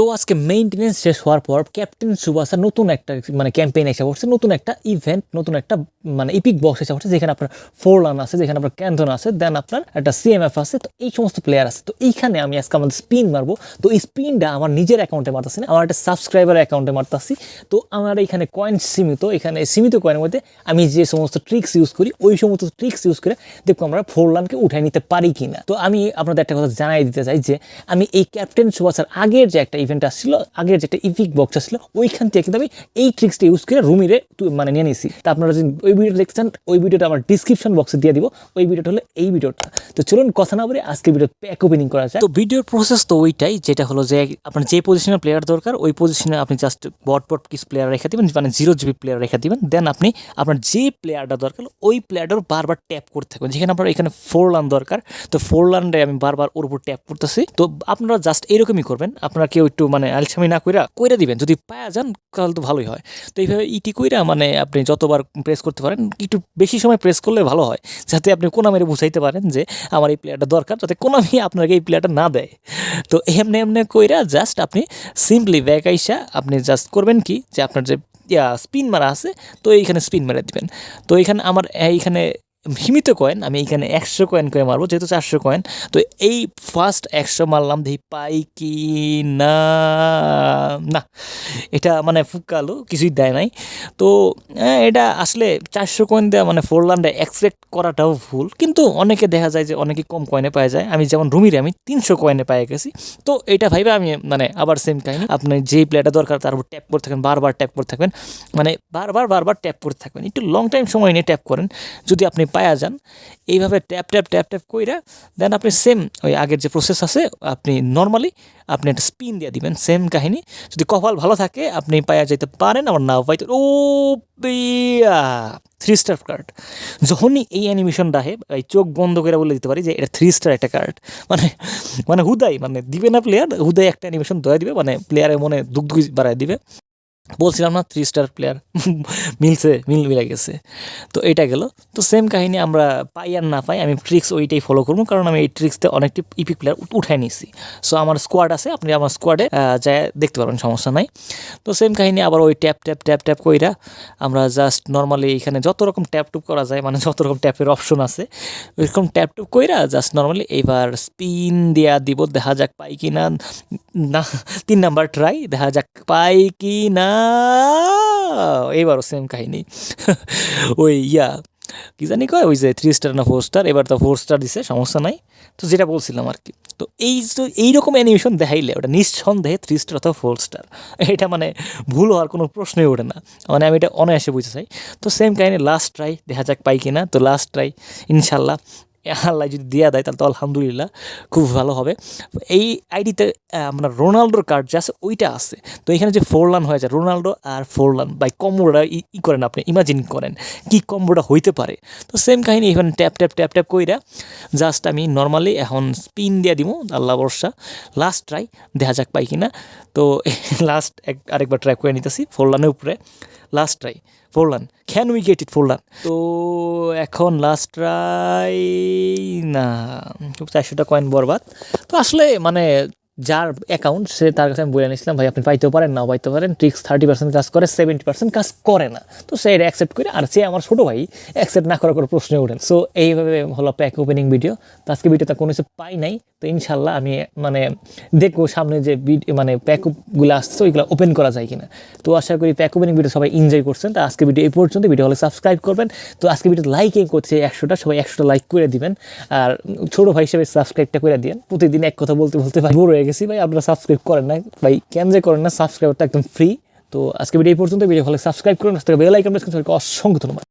তো আজকে মেইনটেনেন্স শেষ হওয়ার পর ক্যাপ্টেন সুবাসা নতুন একটা মানে ক্যাম্পেইন এসে পড়ছে, নতুন একটা ইভেন্ট নতুন একটা মানে ইপিক বক্স এসে পড়ছে, যেখানে আপনার ফোর লান আছে, যেখানে আপনার ক্যান্টন আছে দেন আপনার একটা সিএমএফ আছে, তো এই সমস্ত প্লেয়ার আছে। তো এইখানে আমি আজকে আমাদের স্পিন মারবো। তো এই স্পিনটা আমার নিজের অ্যাকাউন্টে মারতেছি না, আমার একটা সাবস্ক্রাইবার অ্যাকাউন্টে মারতেছি। তো আমার এখানে কয়েন সীমিত, এখানে সীমিত কয়েনের মধ্যে আমি যে সমস্ত ট্রিক্স ইউজ করি, ওই সমস্ত ট্রিক্স ইউজ করে দেখব আমরা ফোর লানকে উঠাই নিতে পারি কি না তো আমি আপনাদের একটা কথা জানাই দিতে চাই যে, আমি এই ক্যাপ্টেন সুবাসার আগের যে একটা ইভেন্ট আসছিল, আগের যেটা ইপিক বক্স আসছিল, ওইখান থেকে কিন্তু আমি এই ট্রিক্সটা ইউজ করে রুমিরে মানে নিয়ে নিয়েছি। তা আপনারা যদি ওই ভিডিওটা দেখছেন ওই ভিডিওটা আমার ডিসক্রিপশন বক্সে দিয়ে দিব। ওই ভিডিওটা হলো এই ভিডিওটা তো চলুন কথা না বলে আজকে ভিডিও প্যাক ওপেনিং করা যায় তো ভিডিওর প্রসেস তো ওইটাই, যেটা হলো যে আপনার যে পজিশনের প্লেয়ার দরকার, ওই পজিশনে আপনি জাস্ট বট বট কিছু প্লেয়ার রেখে দিবেন মানে জিরো জিবি প্লেয়ার রেখে দিবেন। দেন আপনি আপনার যে প্লেয়ারটা দরকার, ওই প্লেয়ারটার বারবার ট্যাপ করতে থাকবেন। যেখানে আপনার এখানে ফোর লান দরকার, তো ফোর লানরে আমি বারবার ওর উপর ট্যাপ করতেছি। তো আপনারা জাস্ট এরকমই করবেন। আপনারা কেউ একটু মানে আলসামি না কইরা কইরা দিবেন। যদি পায়া যান, তাহলে তো ভালোই হয়। তো এইভাবে ইটি কইরা মানে আপনি যতবার প্রেস করতে পারেন, একটু বেশি সময় প্রেস করলে ভালো হয়, যাতে আপনি কোনা মেরে বুঝাইতে পারেন যে আমার এই প্লেয়ারটা দরকার, যাতে কোনামি আপনাকে এই প্লেয়ারটা না দেয়। তো এমনি এমনি কইরা জাস্ট আপনি সিম্পলি ব্যাক আইসা আপনি জাস্ট করবেন কি যে আপনার যে স্পিন মারা আছে, তো এইখানে স্পিন মেরে দিবেন। তো এইখানে আমার, এইখানে সীমিত কয়েন আমি এইখানে একশো কয়েন করে মারবো যেহেতু চারশো কয়েন তো এই ফার্স্ট একশো মারলাম দেখি পাই কি না না এটা মানে ফুকালো কিছুই দেয় নাই। তো হ্যাঁ, এটা আসলে চারশো কয়েন দেওয়া মানে ফোর লান্ডে এক্সপেক্ট করাটাও ভুল কিন্তু অনেকে দেখা যায় যে অনেকে কম কয়েনে পাওয়া যায়। আমি যেমন রুমিরে আমি তিনশো কয়েনে পাই গেছি। তো এটা ভাইবে আমি মানে আবার সেম কাহিনী। আপনি যেই প্লেয়ারটা দরকার তার উপর ট্যাপ করতে থাকবেন বারবার ট্যাপ করতে থাকবেন। মানে বারবার বারবার ট্যাপ করতে থাকবেন। একটু লং টাইম সময় নিয়ে ট্যাপ করেন। যদি আপনি পায়া যান, এইভাবে ট্যাপ ট্যাপ ট্যাপ ট্যাপ কইরা দেন আপনি সেম ওই আগের যে প্রসেস আছে, আপনি নর্মালি আপনি একটা স্পিন দিয়ে দিবেন সেম কাহিনী। যদি কপাল ভালো থাকে, আপনি পায়া যেতে পারেন আমার নাও পাইতে ও থ্রি স্টার কার্ড যখনই এই অ্যানিমেশন রাহে এই চোখ বন্ধ করে বলে দিতে পারি যে এটা থ্রি স্টার একটা কার্ড মানে মানে হুদাই মানে দিবে না প্লেয়ার হুদাই একটা অ্যানিমেশন দয়া দিবে মানে প্লেয়ারের মনে দুঃখ বাড়ায় দিবে। বলছিলাম না থ্রি স্টার প্লেয়ার মিলছে, মিল, মিলে গেছে। তো এটা গেল। তো সেম কাহিনী আমরা পাই আর না পাই, আমি ট্রিক্স ওইটাই ফলো করব, কারণ আমি এই ট্রিক্সতে অনেকটি ইপিক প্লেয়ার উঠাই নিছি সো আমার স্কোয়াড আছে, আপনি আমার স্কোয়াডে যায় দেখতে পারবেন, সমস্যা নাই। তো সেম কাহিনী আবার ওই ট্যাপ ট্যাপ ট্যাপ ট্যাপ কইরা আমরা জাস্ট নর্মালি এখানে যত রকম ট্যাপ টুপ করা যায় মানে যত রকম ট্যাপের অপশন আছে, ওইরকম ট্যাপ টুপ কইরা জাস্ট নর্মালি এবার স্পিন দেয়া দিব, দেখা যাক পাই কি না, তিন নাম্বার ট্রাই দেখা যাক পাই কি না এবারও সেম কাহিনী। ওই ইয়া, কি জানি কয়? ওই যে থ্রি স্টার না ফোর স্টার এবার তো ফোর স্টার দিছে, সমস্যা নাই। তো যেটা বলছিলাম আর কি। তো এই তো এইরকম অ্যানিমেশন দেখাইলে, ওটা নিঃসন্দেহে থ্রি স্টার অথবা ফোর স্টার এটা মানে ভুল হওয়ার কোনো প্রশ্নই ওঠে না। মানে আমি এটা অনায়াসে বুঝতে চাই। তো সেম কাহিনি লাস্ট ট্রাই দেখা যাক পাই কিনা। তো লাস্ট ট্রাই ইনশাল্লাহ। আল্লাহ যদি দেওয়া দেয়, তাহলে তো আলহামদুলিল্লাহ খুব ভালো হবে। এই আইডিতে আমরা রোনাল্ডোর কার্ড যে আছে, ওইটা আছে। তো এখানে যে ফোর লান হয়ে যায়, রোনাল্ডো আর ফোর লান বাই কম্বোটা ই করেন আপনি ইমাজিন করেন কি কম্বোটা হইতে পারে। তো সেম কাহিনী এখানে ট্যাপ ট্যাপ ট্যাপ ট্যাপ কইরা জাস্ট আমি নর্মালি এখন স্পিন দিয়ে দিব আল্লাহ বর্ষা লাস্ট ট্রাই দেখা যাক পাই কিনা। তো লাস্ট এক, আরেকবার ট্রাই করে নিতেছি ফোর লানের উপরে। Last try Forlan. Can we get it Forlan তো এখন লাস্ট ট্রাই না চারশোটা কয়েন বরবাদ। তো আসলে মানে যার অ্যাকাউন্ট সে তার কাছে আমি বলে নিয়েছিলাম, ভাই, আপনি পাইতেও পারেন, নাও পাইতে পারেন। ট্রিক্স থার্টি পার্সেন্ট কাজ করে সেভেন্টি পার্সেন্ট কাজ করে না। তো সে এটা অ্যাকসেপ্ট করে, আর সে আমার ছোটো ভাই অ্যাকসেপ্ট না করার কোনো প্রশ্নে ওঠেন সো এইভাবে হলো প্যাক ওপেনিং ভিডিও তো আজকে ভিডিওতে কোনো কিছু পাই নাই। তো ইনশাল্লাহ আমি মানে দেখব সামনে যে মানে প্যাকগুলো আসছে ওইগুলো ওপেন করা যায় কিনা। তো আশা করি প্যাক ওপেনিং ভিডিও সবাই এনজয় করছেন। তো আজকে ভিডিও এই পর্যন্ত। ভিডিও হলে সাবস্ক্রাইব করবেন। তো আজকে ভিডিও লাইকিং করছে একশোটা। সবাই একশোটা লাইক করে দিবেন। আর ছোটো ভাই হিসেবে সাবস্ক্রাইবটা করে দিন প্রতিদিন এক কথা বলতে বলতে ভাই বোর হয়ে গেছি ভাই, আপনারা সাবস্ক্রাইব করেন না ভাই, কেন যে করেন না সাবস্ক্রাইবটা একদম ফ্রি তো আজকে ভিডিও পর্যন্ত ভিডিও ভালো সাবস্ক্রাইব করুন। বেল অসংখ্য ধন্যবাদ।